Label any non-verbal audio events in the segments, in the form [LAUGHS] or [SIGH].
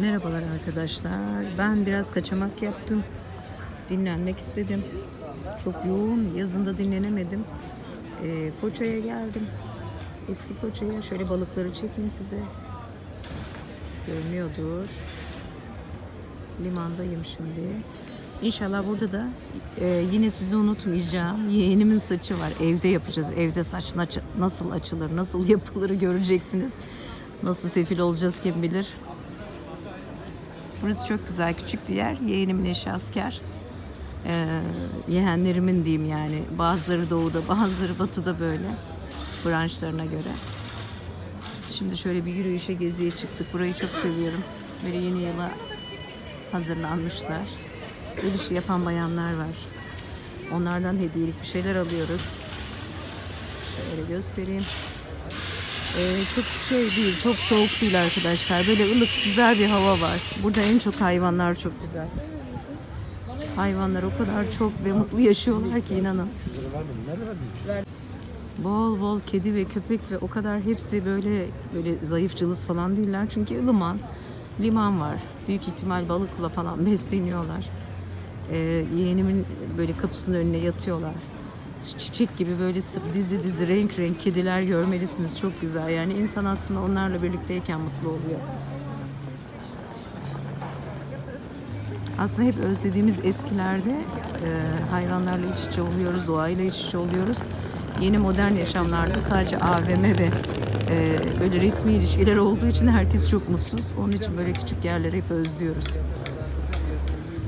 Merhabalar arkadaşlar. Ben biraz kaçamak yaptım. Dinlenmek istedim. Çok yoğun. Yazında dinlenemedim. Ee, Foça'ya geldim. Eski Foça'ya. Şöyle balıkları çekeyim size. Görünüyordur. Limandayım şimdi. İnşallah burada da e, yine sizi unutmayacağım. Yeğenimin saçı var. Evde yapacağız. Evde saç nasıl açılır, nasıl yapılır göreceksiniz. Nasıl sefil olacağız kim bilir. Burası çok güzel, küçük bir yer. Yeğenimin eşi asker. Ee, yeğenlerimin diyeyim yani. Bazıları doğuda, [LAUGHS] bazıları batıda böyle. Branşlarına göre. Şimdi şöyle bir yürüyüşe, geziye çıktık. Burayı çok seviyorum. Böyle yeni yıla hazırlanmışlar. El işi yapan bayanlar var. Onlardan hediyelik bir şeyler alıyoruz. Şöyle göstereyim. Ee, çok şey değil, çok soğuk değil arkadaşlar. Böyle ılık, güzel bir hava var. Burada en çok hayvanlar çok güzel. Hayvanlar o kadar çok ve mutlu yaşıyorlar ki inanın. Bol bol kedi ve köpek ve o kadar hepsi böyle böyle zayıf cılız falan değiller. Çünkü ılıman, liman var. Büyük ihtimal balıkla falan [LAUGHS] besleniyorlar. Ee, yeğenimin böyle kapısının önüne yatıyorlar. Çiçek gibi böyle dizi dizi renk renk kediler görmelisiniz. Çok güzel. Yani insan aslında onlarla birlikteyken mutlu oluyor. Aslında hep özlediğimiz eskilerde e, hayvanlarla iç içe oluyoruz, doğayla iç içe oluyoruz. Yeni modern yaşamlarda sadece AVM ve e, böyle resmi ilişkiler olduğu için herkes çok mutsuz. Onun için böyle küçük yerleri hep özlüyoruz.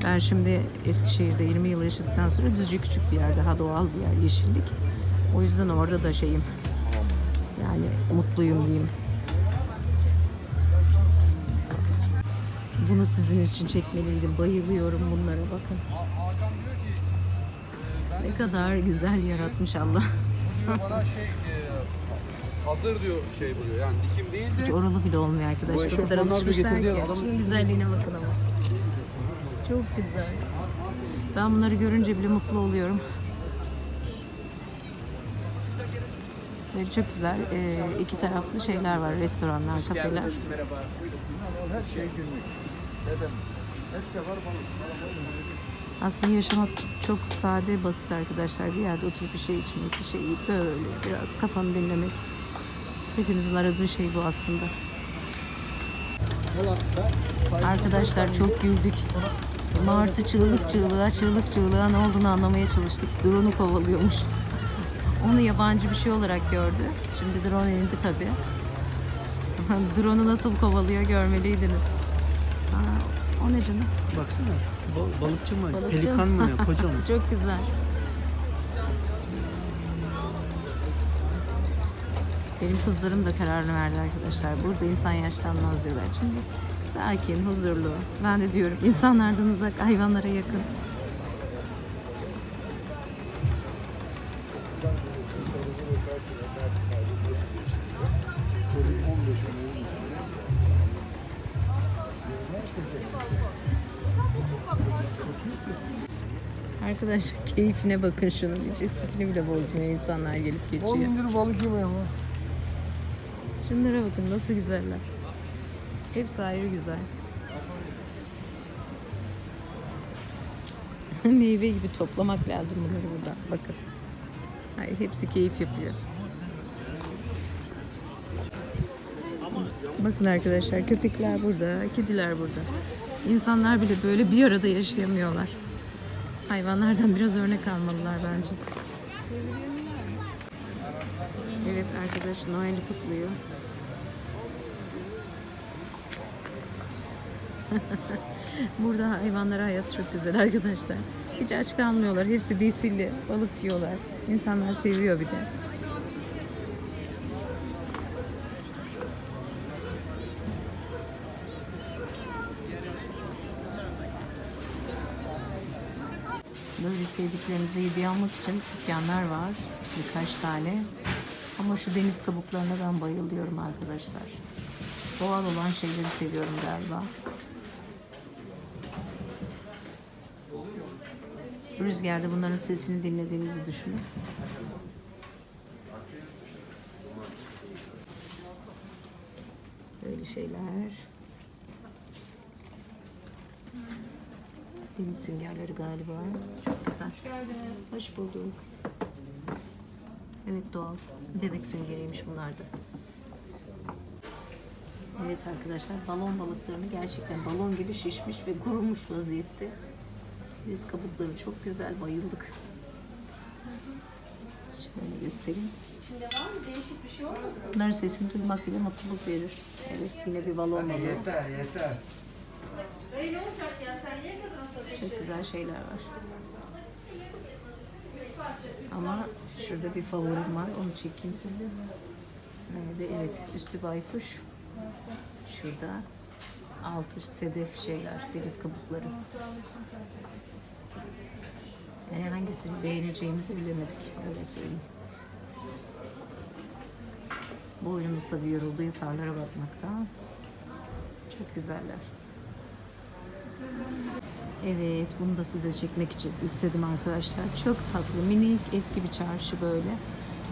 Ben şimdi Eskişehir'de 20 yıl yaşadıktan sonra Düzce küçük bir yer, daha doğal bir yer, yeşillik. O yüzden orada da şeyim, yani mutluyum diyeyim. Bunu sizin için çekmeliydim. Bayılıyorum bunlara bakın. Ne kadar güzel yaratmış Allah. bana şey e, hazır diyor şey buluyor yani dikim değil Hiç de oralı bile olmuyor Bu arkadaşlar. O kadar alışmışlar ki. getirdi, adam- Şunun güzelliğine bakın ama. Çok güzel. Ben bunları görünce bile mutlu oluyorum. Ve çok güzel e, iki taraflı şeyler var. Restoranlar, kafeler. merhaba. Her şey günlük. Dedim. Balık. Aslında yaşamak çok sade, basit arkadaşlar. Bir yerde oturup bir şey içmek, bir şey yiyip böyle biraz kafanı dinlemek. Hepimizin aradığı şey bu aslında. Arkadaşlar çok güldük. Martı çığlık çığlığa, çığlık çığlığa ne olduğunu anlamaya çalıştık. Drone'u kovalıyormuş. Onu yabancı bir şey olarak gördü. Şimdi drone indi tabii. [LAUGHS] Drone'u nasıl kovalıyor görmeliydiniz. Aa, o ne canım? Baksana ba- balıkçı mı? Balıkçı. Pelikan mı ne? Koca mı? [LAUGHS] Çok güzel. Benim kızlarım da kararını verdi arkadaşlar. Burada insan yaşlanmaz diyorlar. Çünkü sakin, huzurlu. Ben de diyorum insanlardan uzak, hayvanlara yakın. Arkadaşlar keyfine bakın şunun. Hiç istifini bile bozmuyor insanlar gelip 10 geçiyor. gündür balık yemiyor ama. Şunlara bakın nasıl güzeller. Hepsi ayrı güzel. [LAUGHS] Meyve gibi toplamak lazım bunları buradan. Bakın. Hayır, hepsi keyif yapıyor. Bakın arkadaşlar köpekler burada, kediler burada. İnsanlar bile böyle bir arada yaşayamıyorlar. Hayvanlardan biraz örnek almalılar bence. Evet arkadaş Noel'i kutluyor. [LAUGHS] Burada hayvanlara hayat çok güzel arkadaşlar. Hiç aç kalmıyorlar. Hepsi besilli. Balık yiyorlar. İnsanlar seviyor bir de. Böyle sevdiklerinize hediye almak için dükkanlar var. Birkaç tane. Ama şu deniz kabuklarına ben bayılıyorum arkadaşlar. Doğal olan şeyleri seviyorum galiba. Rüzgarda bunların sesini dinlediğinizi düşünün. Böyle şeyler. Deniz süngerleri galiba. Çok güzel. Hoş bulduk. Evet doğal. Bebek süngeriymiş bunlar da. Evet arkadaşlar balon balıklarını gerçekten balon gibi şişmiş ve kurumuş vaziyette. Yüz kabukları çok güzel bayıldık. Şöyle göstereyim. Bunların sesini duymak bile mutluluk verir. Evet yine bir balon balığı. Yeter yeter. Çok güzel şeyler var. Ama şurada bir favorim var. Onu çekeyim size. Nerede? Evet. Üstü baykuş. Şurada. Altı sedef şeyler. Deniz kabukları. Yani hangisini beğeneceğimizi bilemedik. Öyle söyleyeyim. Boynumuz tabii yoruldu yukarılara bakmaktan. Çok güzeller. Evet, bunu da size çekmek için istedim arkadaşlar. Çok tatlı, minik, eski bir çarşı böyle.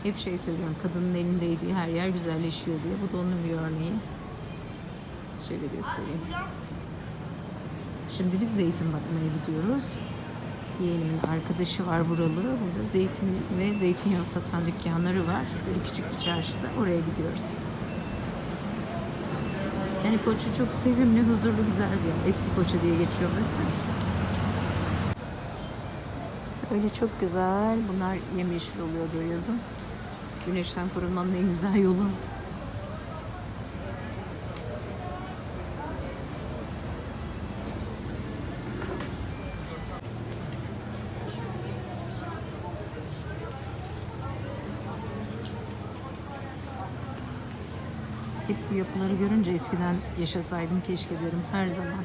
Hep şey söylüyorum, kadının elindeydiği her yer güzelleşiyor diye. Bu da onun bir örneği. Şöyle göstereyim. Şimdi biz zeytin bakmaya gidiyoruz. Yeğenimin arkadaşı var buralı. Burada zeytin ve zeytinyağı satan dükkanları var. Böyle küçük bir çarşıda. Oraya gidiyoruz. Yani Foça çok sevimli, huzurlu, güzel bir yer. Eski Foça diye geçiyor burası. Öyle çok güzel. Bunlar yemyeşil oluyordu yazın. Güneşten korunmanın en güzel yolu. Hep bu yapıları görünce eskiden yaşasaydım keşke derim her zaman.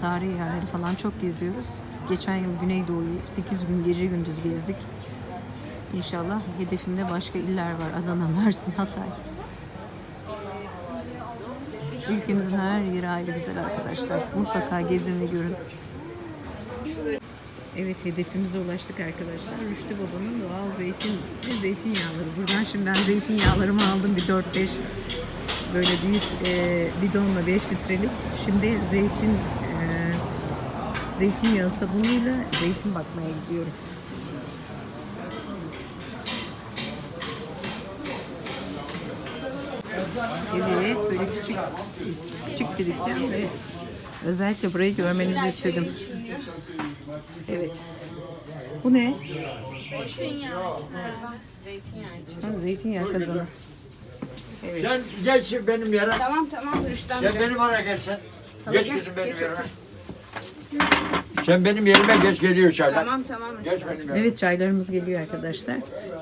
Tarihi yerleri falan çok geziyoruz. Geçen yıl Güneydoğu'yu 8 gün gece gündüz gezdik. İnşallah hedefimde başka iller var. Adana, Mersin, Hatay. Ülkemizin her yeri ayrı güzel arkadaşlar. Mutlaka gezin ve görün. Evet hedefimize ulaştık arkadaşlar. Rüştü Baba'nın doğal zeytin ve zeytinyağları. Buradan şimdi ben zeytinyağlarımı aldım bir 4-5 böyle büyük e, bidonla 5 litrelik. Şimdi zeytin e, zeytinyağı sabunuyla zeytin bakmaya gidiyorum. Evet, böyle küçük küçük bir dükkan ve özellikle burayı görmenizi istedim. Evet. Bu ne? Ha, zeytinyağı kazanı. Evet. Sen geç benim yere. Tamam tamam Rüstem Gel benim oraya geç sen. Geç kızım benim yerime. Sen benim yerime geç geliyor çaylar. Tamam tamam. Geç benim yerime. Evet çaylarımız geliyor arkadaşlar.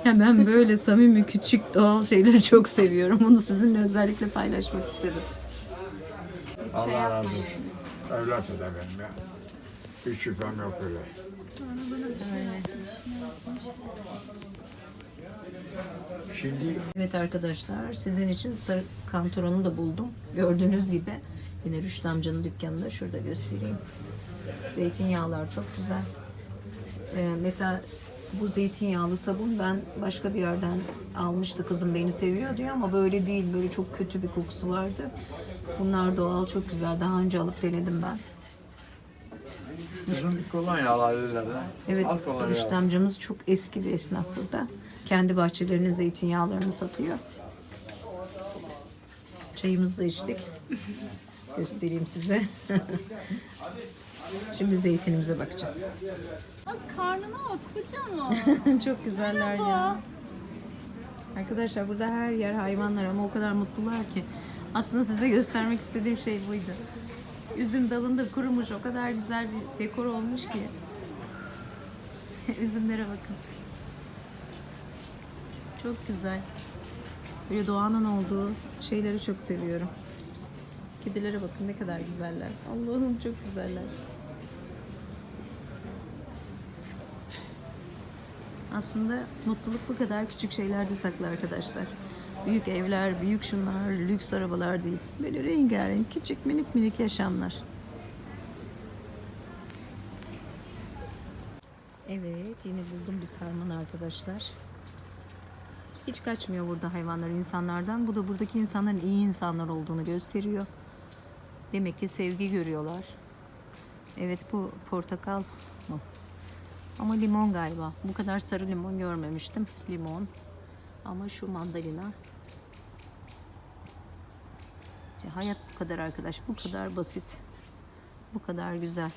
Ya ben böyle samimi küçük doğal şeyleri çok seviyorum. Bunu sizinle özellikle paylaşmak istedim. Allah razı olsun. Evlat da benim ya. Hiç şüphem yok öyle. Şimdi Evet arkadaşlar sizin için sarı kantoronu da buldum. Gördüğünüz gibi yine Rüştü amcanın dükkanında şurada göstereyim. Zeytinyağlar çok güzel. Ee, mesela bu zeytinyağlı sabun ben başka bir yerden almıştı kızım beni seviyor diyor ama böyle değil böyle çok kötü bir kokusu vardı. Bunlar doğal çok güzel daha önce alıp denedim ben. Kızım kolonya alıyorlar da. Evet, Al. Rüştü amcamız çok eski bir esnaf burada. Kendi bahçelerinin zeytinyağlarını satıyor. Çayımızı da içtik. Göstereyim size. [LAUGHS] Şimdi zeytinimize bakacağız. Az karnına bak kocaman. [LAUGHS] çok güzeller ya. Arkadaşlar burada her yer hayvanlar ama o kadar mutlular ki. Aslında size göstermek istediğim şey buydu. Üzüm dalında kurumuş o kadar güzel bir dekor olmuş ki. [LAUGHS] Üzümlere bakın. Çok güzel. Böyle doğanın olduğu şeyleri çok seviyorum. Pıs. Kedilere bakın ne kadar güzeller. Allah'ım çok güzeller. Aslında mutluluk bu kadar küçük şeylerde saklı arkadaşlar. Büyük evler, büyük şunlar, lüks arabalar değil. Böyle rengarenk, küçük minik minik yaşamlar. Evet, yine buldum bir sarman arkadaşlar. Hiç kaçmıyor burada hayvanlar insanlardan. Bu da buradaki insanların iyi insanlar olduğunu gösteriyor. Demek ki sevgi görüyorlar. Evet bu portakal mı? Ama limon galiba. Bu kadar sarı limon görmemiştim. Limon. Ama şu mandalina. İşte hayat bu kadar arkadaş. Bu kadar basit. Bu kadar güzel.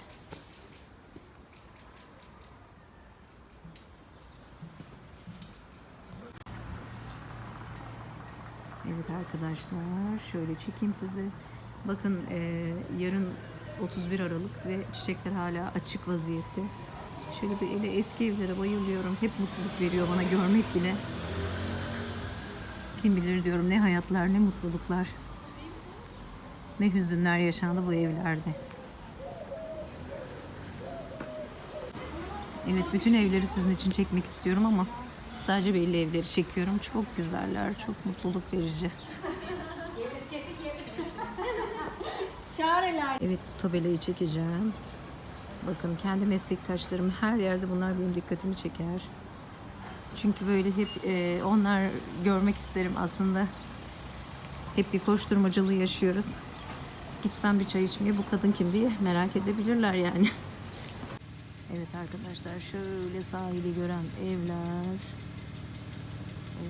Evet arkadaşlar şöyle çekeyim size. Bakın eee, yarın 31 Aralık ve çiçekler hala açık vaziyette. Şöyle bir ele eski evlere bayılıyorum. Hep mutluluk veriyor bana görmek bile. Kim bilir diyorum ne hayatlar ne mutluluklar. Ne hüzünler yaşandı bu evlerde. Evet bütün evleri sizin için çekmek istiyorum ama sadece belli evleri çekiyorum. Çok güzeller, çok mutluluk verici. [LAUGHS] Evet bu tabelayı çekeceğim. Bakın kendi meslektaşlarım her yerde bunlar benim dikkatimi çeker. Çünkü böyle hep e, onlar görmek isterim aslında. Hep bir koşturmacalı yaşıyoruz. Gitsem bir çay içmeye bu kadın kim diye merak edebilirler yani. [LAUGHS] Evet arkadaşlar şöyle sahili gören evler. Ee,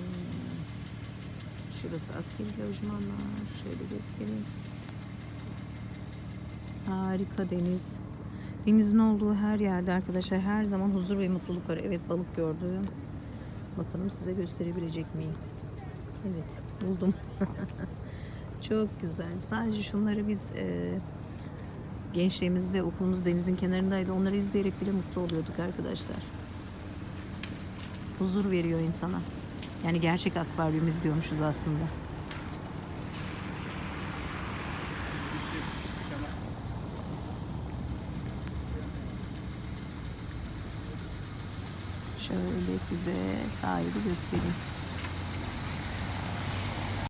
Şurası askeri lojmanlar. Şöyle göstereyim. Harika deniz. Denizin olduğu her yerde arkadaşlar her zaman huzur ve mutluluk var. Evet balık gördüm. Bakalım size gösterebilecek miyim? Evet buldum. [LAUGHS] Çok güzel. Sadece şunları biz e, gençliğimizde okulumuz denizin kenarındaydı. Onları izleyerek bile mutlu oluyorduk arkadaşlar. Huzur veriyor insana. Yani gerçek akvaryum izliyormuşuz aslında. Şöyle size sahili göstereyim.